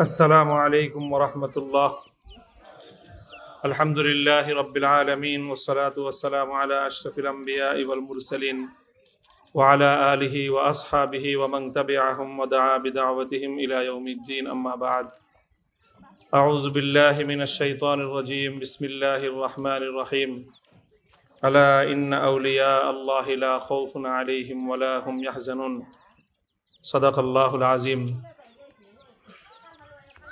السلام عليكم ورحمة الله. الحمد لله رب العالمين والصلاة والسلام على أشرف الأنبياء والمرسلين وعلى آله وأصحابه ومن تبعهم ودعا بدعوتهم إلى يوم الدين أما بعد. أعوذ بالله من الشيطان الرجيم. بسم الله الرحمن الرحيم. ألا إن أولياء الله لا خوف عليهم ولا هم يحزنون. صدق الله العظيم.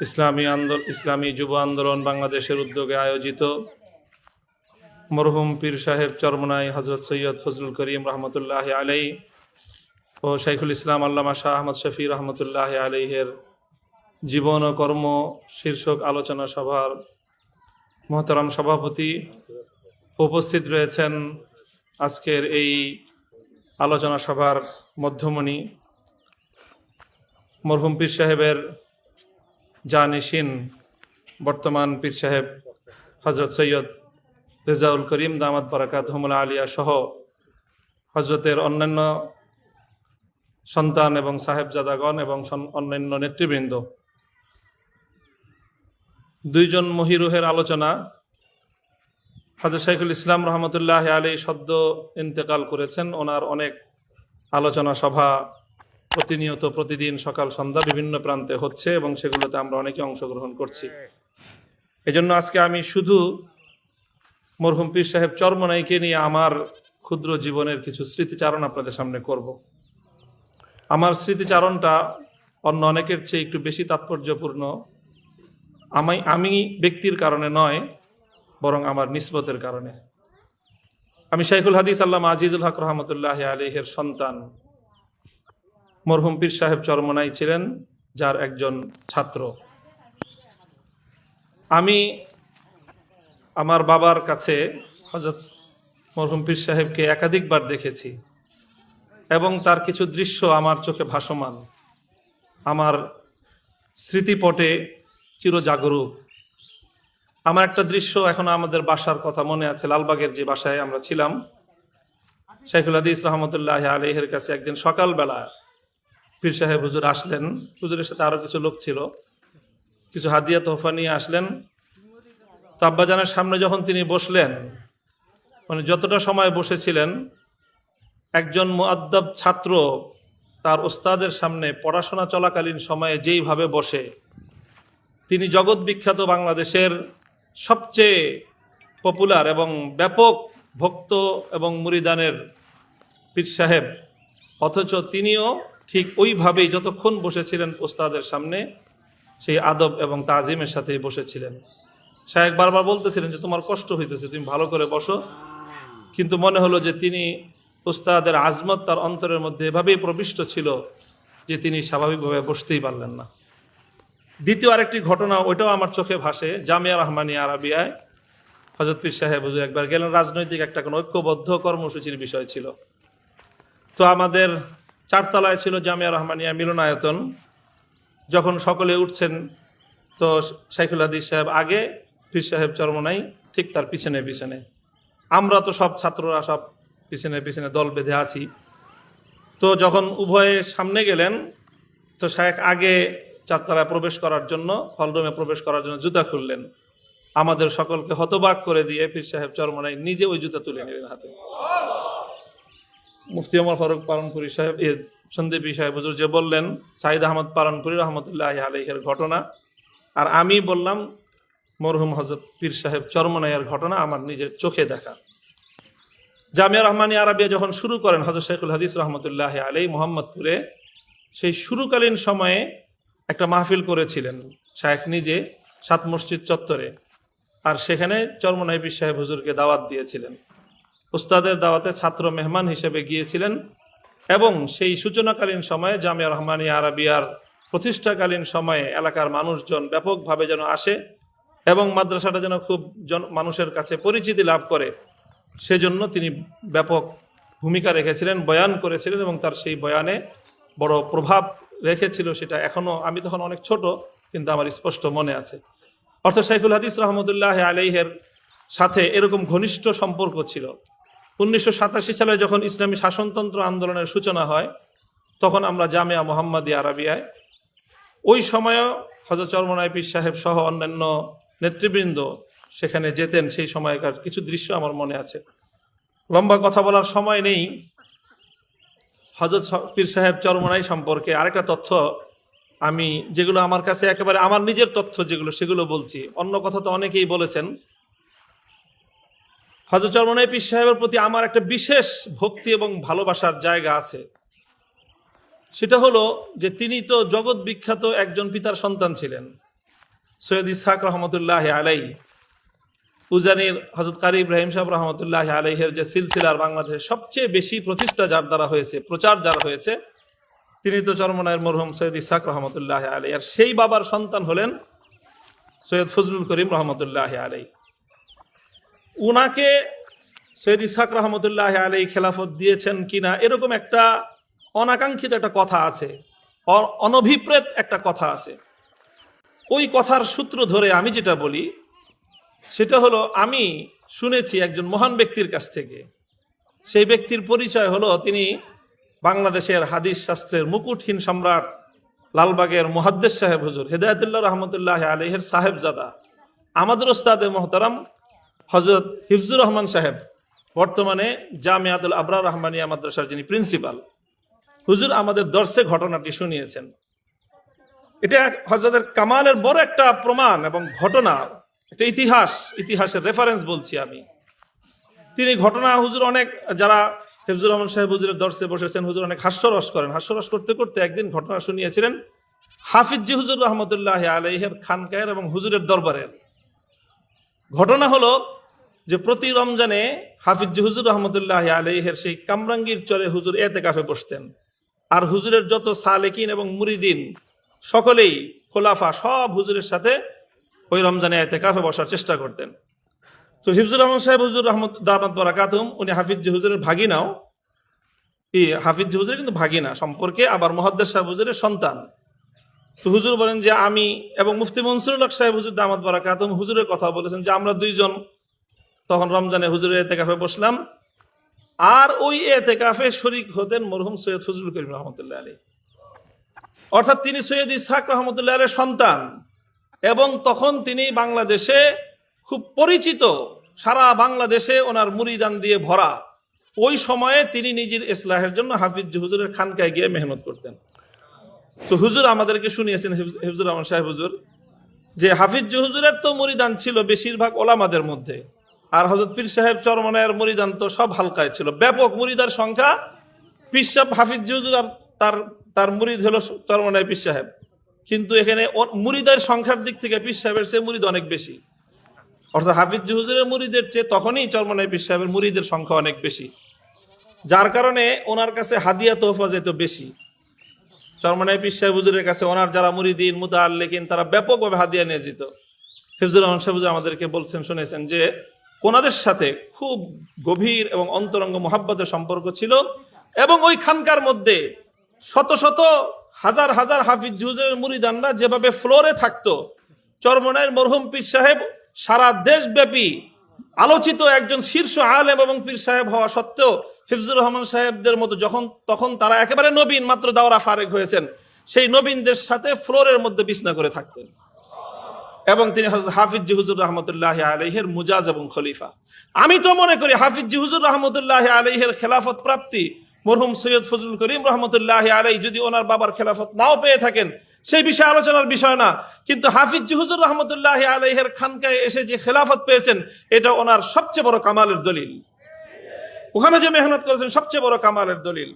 ইসলামী আন্দোলন ইসলামী যুব আন্দোলন বাংলাদেশের উদ্যোগে আয়োজিত মরহুম পীর সাহেব চরমনাই হজরত সৈয়দ ফজলুল করিম রহমতুল্লাহ আলাই ও শাইখুল ইসলাম আল্লামা শাহ আহমদ শফি রহমতুল্লাহ আলাইহের জীবন ও কর্ম শীর্ষক আলোচনা সভার মহতারাম সভাপতি উপস্থিত রয়েছেন আজকের এই আলোচনা সভার মধ্যমণি মরহুম পীর সাহেবের জানিসিন বর্তমান পীর সাহেব হজরত সৈয়দ রেজাউল করিম দামাদ বারাকাত হুমুল আলিয়া সহ হজরতের অন্যান্য সন্তান এবং সাহেবজাদাগণ এবং অন্যান্য নেতৃবৃন্দ। দুইজন মহিরুহের আলোচনা হাজর শাইখুল ইসলাম রহমতুল্লাহ আলী সদ্য ইন্তেকাল করেছেন। ওনার অনেক আলোচনা সভা প্রতিনিয়ত প্রতিদিন সকাল, সন্ধ্যা বিভিন্ন প্রান্তে হচ্ছে এবং সেগুলোতে আমরা অনেকে অংশগ্রহণ করছি। এজন্য আজকে আমি শুধু মরহুম পীর সাহেব চরমনাইকে নিয়ে আমার ক্ষুদ্র জীবনের কিছু স্মৃতিচারণ আপনাদের সামনে করব। আমার স্মৃতিচারণটা অন্য অনেকের চেয়ে একটু বেশি তাৎপর্যপূর্ণ। আমি আমি ব্যক্তির কারণে নয়, বরং আমার নিসবতের কারণে। আমি শাইখুল হাদিস আল্লাহ আজিজুল হক রহমতুল্লাহ আলিহের সন্তান। মরহুম পীর সাহেব চরমনাই ছিলেন, যার একজন ছাত্র। আমি আমার বাবার কাছে হজরত মরহুম পীর সাহেবকে একাধিকবার দেখেছি এবং তার কিছু দৃশ্য আমার চোখে ভাসমান। আমার স্মৃতিপটে চিরজাগরুক। আমার একটা দৃশ্য এখন আমাদের বাসার কথা মনে আছে, লালবাগের যে বাসায় আমরা ছিলাম, শাইখুল হাদিস রহমতুল্লাহ আলহের কাছে একদিন সকালবেলা পীর সাহেব হুজুর আসলেন। হুজুরের সাথে আরও কিছু লোক ছিল। কিছু হাদিয়া তোহফা নিয়ে আসলেন। তো আব্বাজানের সামনে যখন তিনি বসলেন মানে যতটা সময় বসেছিলেন, একজন মুআদ্দাব ছাত্র তার ওস্তাদের সামনে পড়াশোনা চলাকালীন সময়ে যেইভাবে বসে, তিনি জগৎ বিখ্যাত বাংলাদেশের সবচেয়ে পপুলার এবং ব্যাপক ভক্ত এবং মুরিদানের পীর সাহেব। অথচ তিনিও ঠিক ওইভাবেই যতক্ষণ বসেছিলেন ওস্তাদের সামনে, সেই আদব এবং তাজিমের সাথে বসেছিলেন। শাহেক বারবার বলতেছিলেন যে, তোমার কষ্ট হইতেছে, তুমি ভালো করে বসো। কিন্তু মনে হলো যে, তিনি ওস্তাদের আজমত তার অন্তরের মধ্যে এভাবেই প্রবিষ্ট ছিল যে, তিনি স্বাভাবিকভাবে বসতেই পারলেন না। দ্বিতীয় আরেকটি ঘটনা, ওইটাও আমার চোখে ভাসে। জামিয়া রহমানী আরাবিয়ায় হজরত সাহেব হুজুর একবার গেলেন, রাজনৈতিক একটা কোনো ঐক্যবদ্ধ কর্মসূচির বিষয় ছিল। তো আমাদের চারতলায় ছিল জামিয়া রহমানিয়া মিলনায়তন। যখন সকলে উঠছেন, তো শাইখুল হাদিস সাহেব আগে, পীর সাহেব চরমনাই ঠিক তার পিছনে পিছনে। আমরা তো সব ছাত্ররা সব পিছনে পিছনে দল বেঁধে আছি। তো যখন উভয়ে সামনে গেলেন, তো শাহেখ আগে চারতলায় প্রবেশ করার জন্য, হলরুমে প্রবেশ করার জন্য জুতা খুললেন। আমাদের সকলকে হতবাক করে দিয়ে পীর সাহেব চরমনাই নিজে ওই জুতা তুলে নিলেন হাতে। মুফতি ওমর ফারুক পালনপুরি সাহেব, এ সন্দীপী সাহেব হুজুর যে বললেন, সাইদ আহমদ পালনপুরি রহমতুল্লাহ আলহের ঘটনা। আর আমি বললাম, মরহুম হজরত পীর সাহেব চরমনাইয়ের ঘটনা আমার নিজের চোখে দেখা। জামিয়া রহমানী আরবিয়া যখন শুরু করেন হজরত শেখুল হাদিস রহমতুল্লাহ আলাই মোহাম্মদপুরে, সেই শুরুকালীন সময়ে একটা মাহফিল করেছিলেন শায়েখ নিজে সাত মসজিদ চত্বরে। আর সেখানে চরমনাই পীর সাহেব হুজুরকে দাওয়াত দিয়েছিলেন। উস্তাদের দাওয়াতে ছাত্র মেহমান হিসেবে গিয়েছিলেন এবং সেই সূচনাকালীন সময়ে জামিয়া রহমানী আরবিয়ার প্রতিষ্ঠাকালীন সময়ে এলাকার মানুষজন ব্যাপকভাবে যেন আসে এবং মাদ্রাসাটা যেন খুব জন মানুষের কাছে পরিচিতি লাভ করে। সেজন্য তিনি ব্যাপক ভূমিকা রেখেছিলেন, বয়ান করেছিলেন এবং তার সেই বয়ানে বড় প্রভাব রেখেছিল সেটা এখনও আমি তখন অনেক ছোট, কিন্তু আমার স্পষ্ট মনে আছে। অর্থাৎ শাইখুল হাদিস রহমতুল্লাহ আলাইহের সাথে এরকম ঘনিষ্ঠ সম্পর্ক ছিল। উনিশশো সাতাশি সালে যখন ইসলামী শাসনতন্ত্র আন্দোলনের সূচনা হয়, তখন আমরা জামিয়া মোহাম্মদী আরাবিয়ায়, ওই সময়ও হজরত চরমনায় পীর সাহেব সহ অন্যান্য নেতৃবৃন্দ সেখানে যেতেন, সেই সময়কার কিছু দৃশ্য আমার মনে আছে। লম্বা কথা বলার সময় নেই। হজরত পীর সাহেব চরমনাই সম্পর্কে আরেকটা তথ্য আমি, যেগুলো আমার কাছে একেবারে, আমার নিজের তথ্য যেগুলো, সেগুলো বলছি। অন্য কথা তো অনেকেই বলেছেন। হজরত চরমনাই পীর সাহেবের প্রতি আমার একটা বিশেষ ভক্তি এবং ভালোবাসার জায়গা আছে। সেটা হলো যে তিনি তো জগৎ বিখ্যাত একজন পিতার সন্তান ছিলেন, সৈয়দ ইসহাক রহমতুল্লাহ আলাই উজানির হজরত কারি ইব্রাহিম সাহেব রহমতুল্লাহ আলাইহের যে সিলসিলার বাংলাদেশের সবচেয়ে বেশি প্রতিষ্ঠা যার দ্বারা হয়েছে, প্রচার যার হয়েছে, তিনি তো চরমনায়ের মরহুম সৈয়দ ইসহাক রহমতুল্লাহ আলাই আর সেই বাবার সন্তান হলেন সৈয়দ ফজলুল করিম রহমতুল্লাহ আলাই উনাকে সৈয়দ ইসহাক রহমতুল্লাহ আলাই খেলাফত দিয়েছেন কিনা এরকম একটা অনাকাঙ্ক্ষিত একটা কথা আছে। অনভিপ্রেত একটা কথা আছে। ওই কথার সূত্র ধরে আমি যেটা বলি, সেটা হলো আমি শুনেছি একজন মহান ব্যক্তির কাছ থেকে। সেই ব্যক্তির পরিচয় হলো তিনি বাংলাদেশের হাদিস শাস্ত্রের মুকুটহীন সম্রাট লালবাগের মুহাদ্দেস সাহেব হুজুর, হেদায়তুল্লাহ রহমতুল্লাহ আলহের সাহেবজাদা, আমাদের ওস্তাদে মোহতারাম হজরত হিফজুর রহমান সাহেব, বর্তমানে জামিয়াতুল আবরার রহমানিয়া মাদ্রাসার যিনি প্রিন্সিপাল, হুজুর আমাদের দর্শে ঘটনাটি শুনিয়েছেন। এটা হজরতের কামালের বড় একটা প্রমাণ এবং ঘটনা, একটা ইতিহাস, ইতিহাসের রেফারেন্স বলছি আমি। তিনি ঘটনা হুজুর অনেক, যারা হেফজুর রহমান সাহেব হুজুরের দর্শে বসেছেন, হুজুর অনেক হাস্যরস করেন। হাস্যরস করতে করতে একদিন ঘটনা শুনিয়েছিলেন হাফিজ জি হুজুর রহমতুল্লাহ আলহের খানকায়ের এবং হুজুরের দরবারের। ঘটনা হলো যে প্রতি রমজানে হাফিজ হুজুর রহমতুল্লাহ আলহের সেই কামরাঙ্গীর চরে হুজুর এতে কাফে বসতেন। আর হুজুরের যত সালেকিন এবং মুরিদিন, সকলেই খোলাফা সব হুজুরের সাথে ওই রমজানে এতে কাফে বসার চেষ্টা করতেন। তো হিফজুর রহমান সাহেব, হুজুর রহমত, দামাত বরাকাতুম, উনি হাফিজ হুজুরের ভাগিনাও। ই হাফিজ হুজুরের কিন্তু ভাগিনা সম্পর্কে, আবার মহাদ্দের সাহেব হুজুরের সন্তান। তো হুজুর বলেন যে আমি এবং মুফতি মনসুরুল হক সাহেব, হুজুর দামাত বরাকাতুম, হুজুরের কথা বলেছেন যে আমরা দুইজন তখন রমজানে হুজুরের এতে কাফে বসলাম। আর ওই এতে কাফে শরিক হতেন মরহুম সৈয়দ ফজলুল করিম রহমতুল্লাহ আলী অর্থাৎ তিনি সৈয়দ ইসহাক রহমতুল্লাহ আলের সন্তান এবং তখন তিনি বাংলাদেশে খুব পরিচিত, সারা বাংলাদেশে ওনার মুরিদান দিয়ে ভরা। ওই সময়ে তিনি নিজের ইসলাহের জন্য হাফিজ হুজুরের খানকায় গিয়ে মেহনত করতেন। তো হুজুর আমাদেরকে শুনিয়েছেন হিফজ- হিফজুর রহমান সাহেব হুজুর, যে হাফিজ হুজুরের তো মুরিদান ছিল বেশিরভাগ ওলামাদের মধ্যে। আর হজরত পীর সাহেব চরমনায়ের মরিদান তো সব হালকায় ছিল। ব্যাপক মুরিদার সংখ্যা পীর সাহেব হাফিজ আর তার তার মুরিদ হলো চরমনায় পীর সাহেব। কিন্তু এখানে মুরিদের সংখ্যার দিক থেকে পীর সাহেবের চেয়ে মুরিদ অনেক বেশি। অর্থাৎ হাফিজ হুজুরের মুরিদের চেয়ে তখনই চরমনায় পীর সাহেবের মুরিদের সংখ্যা অনেক বেশি। যার কারণে ওনার কাছে হাদিয়া তোহফা যেত বেশি। চরমনায় পীর সাহেব হুজুরের কাছে ওনার যারা মুরিদিন মুতাল্লিকিন তারা ব্যাপকভাবে হাদিয়া নিয়ে যেত। হিফজুর রহমান সাহেব আমাদেরকে বলছেন, শুনেছেন যে ওনাদের সাথে খুব গভীর এবং অন্তরঙ্গ মহাব্বতের সম্পর্ক ছিল এবং ওই খানকার মধ্যে শত শত হাজার হাজার হাফিজ হুজুরের মুরিদানরা যেভাবে ফ্লোরে থাকতো চরমনায়ের মরহুম পীর সাহেব সারা দেশব্যাপী আলোচিত একজন শীর্ষ আলেম এবং পীর সাহেব হওয়া সত্ত্বেও হিফজুর রহমান সাহেবদের মতো যখন তখন তারা একেবারে নবীন, মাত্র দাওরা ফারেক হয়েছেন, সেই নবীনদের সাথে ফ্লোরের মধ্যে বিছনা করে থাকতেন। এবং তিনি হযরত হাফিজ হুজুর রহমতুল্লাহ আলহের মুজাজ এবং খলিফা। আমি তো মনে করি হাফিজ হুজুর রহমতুল্লাহ আলহের খেলাফত প্রাপ্তি মরহুম সৈয়দ ফজলুল করিম রহমতুল্লাহ আলাই যদি ওনার বাবার খেলাফত নাও পেয়ে থাকেন, সেই বিষয়ে আলোচনার বিষয় না। কিন্তু হাফিজ হুজুর রহমতুল্লাহ আলহের খানকায় এসে যে খেলাফত পেয়েছেন, এটা ওনার সবচেয়ে বড় কামালের দলিল। ওখানে যে মেহনত করেছেন, সবচেয়ে বড় কামালের দলিল।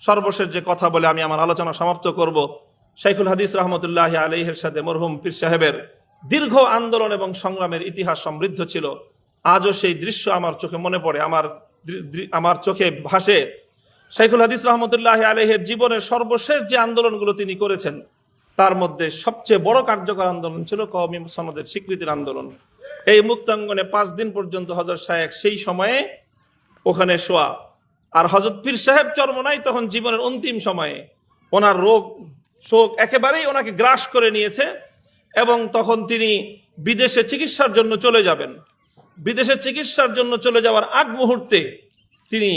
সর্বশেষ যে কথা বলে আমি আমার আলোচনা সমাপ্ত করব। শাইখুল হাদিস রহমতুল্লাহ আলহের সাথে মরহুম পীর সাহেবের দীর্ঘ আন্দোলন এবং সংগ্রামের ইতিহাস সমৃদ্ধ ছিল। আজও সেই দৃশ্য আমার চোখে মনে পড়ে। আমার আমার চোখে ভাসে। শাইখুল হাদিস রহমতুল্লাহ আলহের জীবনের সর্বশেষ যে আন্দোলনগুলো তিনি করেছেন, তার মধ্যে সবচেয়ে বড় কার্যকর আন্দোলন ছিল কওমি সনদের স্বীকৃতির আন্দোলন। এই মুক্তাঙ্গনে পাঁচ দিন পর্যন্ত হজর শায়েক সেই সময়ে ওখানে শোয়া। আর হজরত পীর সাহেব চরমনাই তখন জীবনের অন্তিম সময়ে। ওনার রোগ, শোক একেবারেই ওনাকে গ্রাস করে নিয়েছে। এবং তখন তিনি বিদেশে চিকিৎসার জন্য চলে যাবেন। বিদেশে চিকিৎসার জন্য চলে যাওয়ার আগ মুহূর্তে তিনি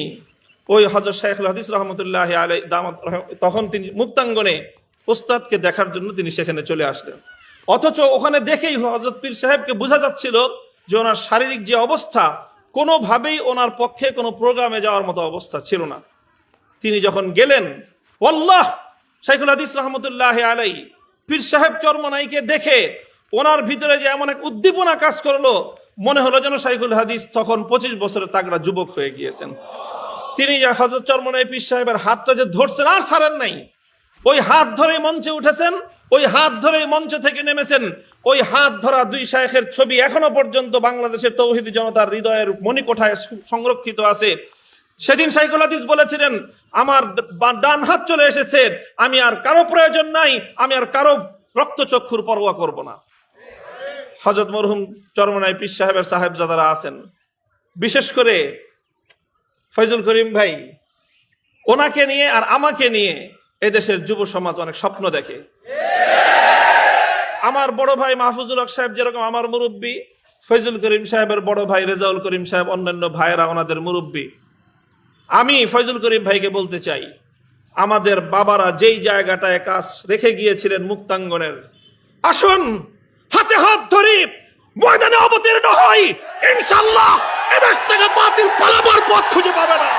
ওই হজরত শাইখুল হাদিস রহমতুল্লাহ আলাই দামাত তখন তিনি মুক্তাঙ্গনে ওস্তাদকে দেখার জন্য তিনি সেখানে চলে আসলেন। অথচ ওখানে দেখেই হজরত পীর সাহেবকে বোঝা যাচ্ছিল যে ওনার শারীরিক যে অবস্থা, কোনোভাবেই ওনার পক্ষে কোনো প্রোগ্রামে যাওয়ার মতো অবস্থা ছিল না। তিনি যখন গেলেন ওল্লাহ শাইখুল হাদিস রহমতুল্লাহ আলাই পীর সাহেব চরমনাইকে দেখে ওনার ভিতরে যে এমন এক উদ্দীপনা কাজ করল, মনে হলো যেন শাইখুল হাদিস তখন পঁচিশ বছরের তাগড়া যুবক হয়ে গিয়েছেন। তিনি যে হজরত চরমনাই পীর সাহেবের হাতটা যে ধরছেন, আর ছাড়েন নাই। ওই হাত ধরে মঞ্চে উঠেছেন, ওই হাত ধরে মঞ্চ থেকে নেমেছেন, ওই হাত ধরা দুই শায়েখের ছবি এখনও পর্যন্ত বাংলাদেশের তৌহিদি জনতার হৃদয়ের মণিকোঠায় সংরক্ষিত আছে। সেদিন সাইকুল হাদিস বলেছিলেন, আমার ডান হাত চলে এসেছে, আমি আর কারও প্রয়োজন নাই, আমি আর কারও রক্তচক্ষুর পরোয়া করব না। হজরত মরহুম চরমনাই পীর সাহেবের সাহেবজাদারা আছেন। বিশেষ করে ফয়জুল করিম ভাই, ওনাকে নিয়ে আর আমাকে নিয়ে এদেশের যুব সমাজ অনেক স্বপ্ন দেখে। আমার বড় ভাই মাহফুজুল হক সাহেব যেরকম আমার মুরব্বী ফৈজুল করিম সাহেবের বড় ভাই রেজাউল করিম সাহেব, অন্যান্য ভাইয়েরা ওনাদের মুরব্বী। আমি ফয়জুল করিম ভাইকে বলতে চাই, আমাদের বাবারা যেই জায়গাটায় কাজ রেখে গিয়েছিলেন মুক্তাঙ্গনের, আসুন, হাতে হাত ধরি ময়দানে অবতীর্ণ হই ইনশাল্লাহ এদেশ থেকে বাতিল পালাবার পথ খুঁজে পাবে না।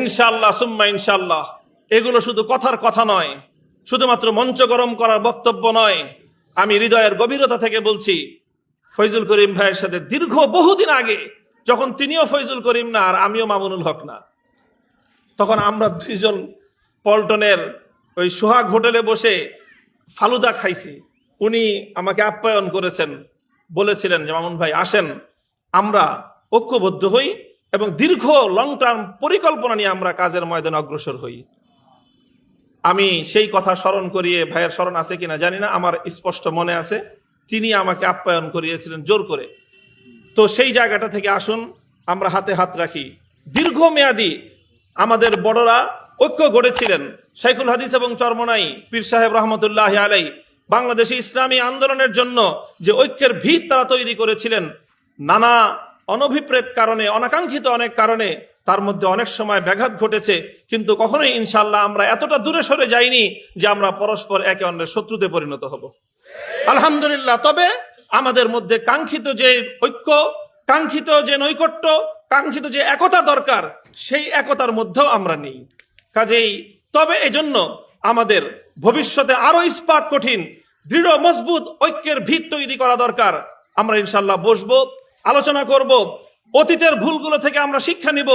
ইনশাল্লাহ সুম্মা ইনশাল্লাহ এগুলো শুধু কথার কথা নয়, শুধুমাত্র মঞ্চ গরম করার বক্তব্য নয় আমি হৃদয়ের গভীরতা থেকে বলছি, ফৈজুল করিম ভাইয়ের সাথে দীর্ঘ বহুদিন আগে যখন তিনিও ফৈজুল করিম না আর আমিও মামুনুল হক না, তখন আমরা দুইজন পল্টনের ওই সোহাগ হোটেলে বসে ফালুদা খাইছি। উনি আমাকে আপ্যায়ন করেছেন, বলেছিলেন যে, মামুন ভাই, আসেন। আমরা ঐক্যবদ্ধ হই এবং দীর্ঘ লং টার্ম পরিকল্পনা নিয়ে আমরা কাজের ময়দানে অগ্রসর হই। আমি সেই কথা স্মরণ করিয়ে ভাইয়ের স্মরণ আছে কিনা জানি না, আমার স্পষ্ট মনে আছে। তিনি আমাকে আপ্যায়ন করিয়েছিলেন জোর করে। তো সেই জায়গাটা থেকে আসুন, আমরা হাতে হাত রাখি। দীর্ঘমেয়াদী আমাদের বড়রা ঐক্য গড়েছিলেন। শাইখুল হাদিস এবং চরমনাই, পীর সাহেব রহমতুল্লাহ আলাই বাংলাদেশে ইসলামী আন্দোলনের জন্য যে ঐক্যের ভিত তারা তৈরি করেছিলেন, নানা অনভিপ্রেত কারণে, অনাকাঙ্ক্ষিত অনেক কারণে তার মধ্যে অনেক সময় ব্যাঘাত ঘটেছে, কিন্তু কখনোই ইনশাল্লাহ আমরা এতটা দূরে সরে যাইনি যে আমরা পরস্পর একে অন্যের শত্রুতে পরিণত হব। আলহামদুলিল্লাহ, তবে আমাদের মধ্যে কাঙ্ক্ষিত যে ঐক্য, কাঙ্ক্ষিত যে নৈকট্য, কাঙ্ক্ষিত যে একতা দরকার, সেই একতার মধ্যেও আমরা নেই। কাজেই তবে এজন্য আমাদের ভবিষ্যতে আরও ইস্পাত কঠিন, দৃঢ়, মজবুত ঐক্যের ভিত তৈরি করা দরকার। আমরা ইনশাল্লাহ বসবো, আলোচনা করব অতীতের ভুলগুলো থেকে আমরা শিক্ষা নিব।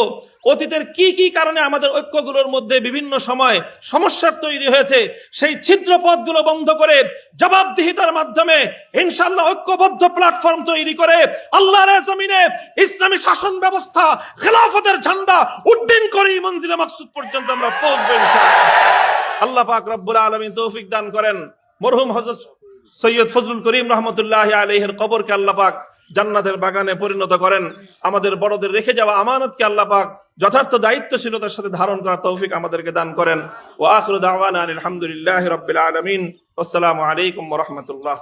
অতীতের কি কি কারণে আমাদের ঐক্যগুলোর মধ্যে বিভিন্ন সময় সমস্যার তৈরি হয়েছে, সেই ছিদ্র পথগুলো বন্ধ করে জবাবদিহিতার মাধ্যমে ইনশাল্লাহ ঐক্যবদ্ধ প্ল্যাটফর্ম তৈরি করে আল্লাহর জমিনে ইসলামী শাসন ব্যবস্থা, খেলাফতের ঝান্ডা উড্ডীন করি মঞ্জিলে মাকসুদ পর্যন্ত আমরা পৌঁছবো আল্লাহ পাক রব্বুল আলমিন তৌফিক দান করেন। মরহুম হজরত সৈয়দ ফজলুল করিম রহমতুল্লাহ আলহের কবরকে আল্লাহ পাক জান্নাতের বাগানে পরিণত করেন। আমাদের বড়দের রেখে যাওয়া আমানতকে আল্লাহ পাক যথার্থ দায়িত্বশীলতার সাথে ধারণ করার তৌফিক আমাদেরকে দান করেন। ও আখরুদ দাওয়ানা আলহামদুলিল্লাহ রবিল আলমিন। আসসালামু আলাইকুম রহমতুল্লাহ।